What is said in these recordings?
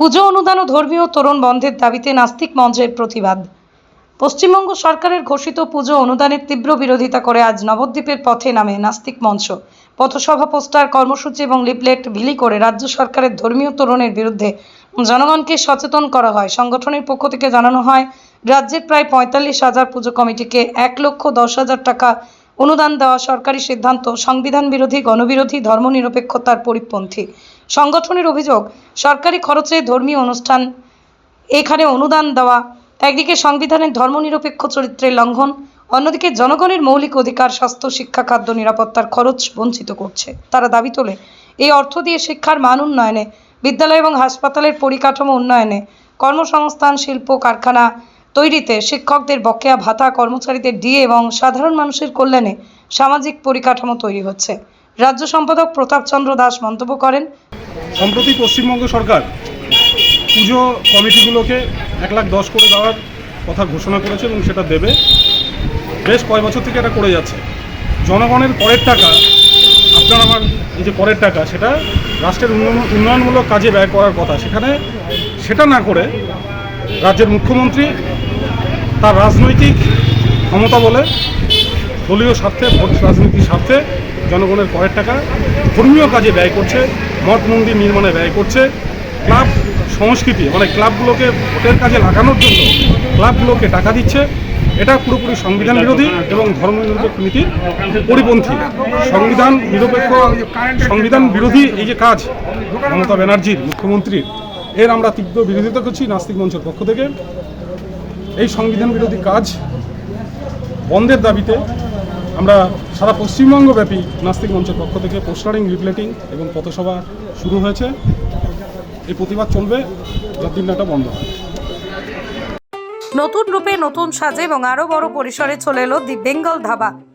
পুজো অনুদান ও ধর্মীয় তোরণ বন্ধের দাবিতে নাস্তিক মঞ্চের প্রতিবাদ। পশ্চিমবঙ্গ সরকারের ঘোষিত পুজো অনুদানের তীব্র বিরোধিতা করে আজ নবদ্বীপের পথে নামে নাস্তিক মঞ্চ। পথসভা পোস্টার, কর্মসূচি এবং লিপলেট বিলি করে রাজ্য সরকারের ধর্মীয় তোরণের বিরুদ্ধে জনগণকে সচেতন করা হয়। সংগঠনের পক্ষ থেকে জানানো হয়, রাজ্যের প্রায় পঁয়তাল্লিশ হাজার পুজো কমিটিকে এক লক্ষ দশ হাজার টাকা অনুদান দেওয়া সরকারি সিদ্ধান্ত, সংবিধান বিরোধী, গণবিরোধী, ধর্মনিরপেক্ষতার পরিপন্থী। সংগঠনের অভিযোগ, সরকারি খরচে ধর্মীয় অনুষ্ঠান, এখানে অনুদান দেওয়া, একদিকে সংবিধানের ধর্মনিরপেক্ষ চরিত্রের লঙ্ঘন, অন্যদিকে জনগণের মৌলিক অধিকার, স্বাস্থ্য, শিক্ষা, খাদ্য নিরাপত্তার খরচ বঞ্চিত করছে। তারা দাবি তোলে, এই অর্থ দিয়ে শিক্ষার মান উন্নয়নে, বিদ্যালয় এবং হাসপাতালের পরিকাঠামো উন্নয়নে কর্মসংস্থান, শিল্প, কারখানা তৈরিতে শিক্ষকদের বকেয়া ভাতা, কর্মচারীদের ডিএ এবং সাধারণ মানুষের কল্যাণে সামাজিক পরিকাঠামো তৈরি হচ্ছে। রাজ্য সম্পাদক প্রতাপচন্দ্র দাস মন্তব্য করেন, সম্প্রতি পশ্চিমবঙ্গ সরকার পুজো কমিটিগুলোকে এক লাখ দশ করে দেওয়ার কথা ঘোষণা করেছে এবং সেটা দেবে। বেশ কয় বছর থেকে এটা করে যাচ্ছে। জনগণের পরের টাকা, আপনার আমার এই যে পরের টাকা, সেটা রাষ্ট্রের উন্নয়ন- উন্নয়নমূলক কাজে ব্যয় করার কথা। সেখানে সেটা না করে রাজ্যের মুখ্যমন্ত্রী, তার রাজনৈতিক ক্ষমতা বলে, দলীয় স্বার্থে, ভোট রাজনীতির স্বার্থে জনগণের করের টাকা ধর্মীয় কাজে ব্যয় করছে, মঠ মন্দির নির্মাণে ব্যয় করছে। ক্লাব সংস্কৃতি মানে ক্লাবগুলোকে ভোটের কাজে লাগানোর জন্য ক্লাবগুলোকে টাকা দিচ্ছে। এটা পুরোপুরি সংবিধান বিরোধী এবং ধর্ম নিরপেক্ষ নীতির পরিপন্থী। সংবিধান নিরপেক্ষ, সংবিধান বিরোধী এই যে কাজ মমতা ব্যানার্জির, মুখ্যমন্ত্রীর এর আমরা তীব্র বিরোধিতা করছি নাস্তিক মঞ্চের পক্ষ থেকে। এই সংবিধান বিরোধী কাজ বন্ধের দাবিতে আমরা সারা পশ্চিমবঙ্গব্যাপী নাস্তিক মঞ্চের পক্ষ থেকে পোস্টারিং লিফলেটিং এবং পথসভা শুরু হয়েছে। এই প্রতিবাদ চলবে যতদিন না এটা বন্ধ হয়। নতুন রূপে নতুন সাজে এবং আরও বড় পরিসরে চলে এলো দি বেঙ্গল ধাবা।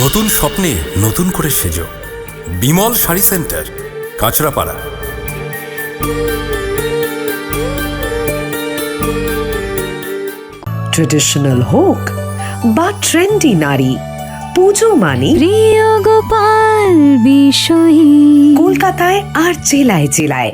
নতুন স্বপ্নে নতুন করে সেজো। বিমল শাড়ি সেন্টার কাঁচরাপাড়া। ট্রেডিশনাল হোক বা ট্রেন্ডি নারী পুজো মানে প্রিয় গোপাল বিষয়ী। কলকাতায় আর জেলায় জেলায়।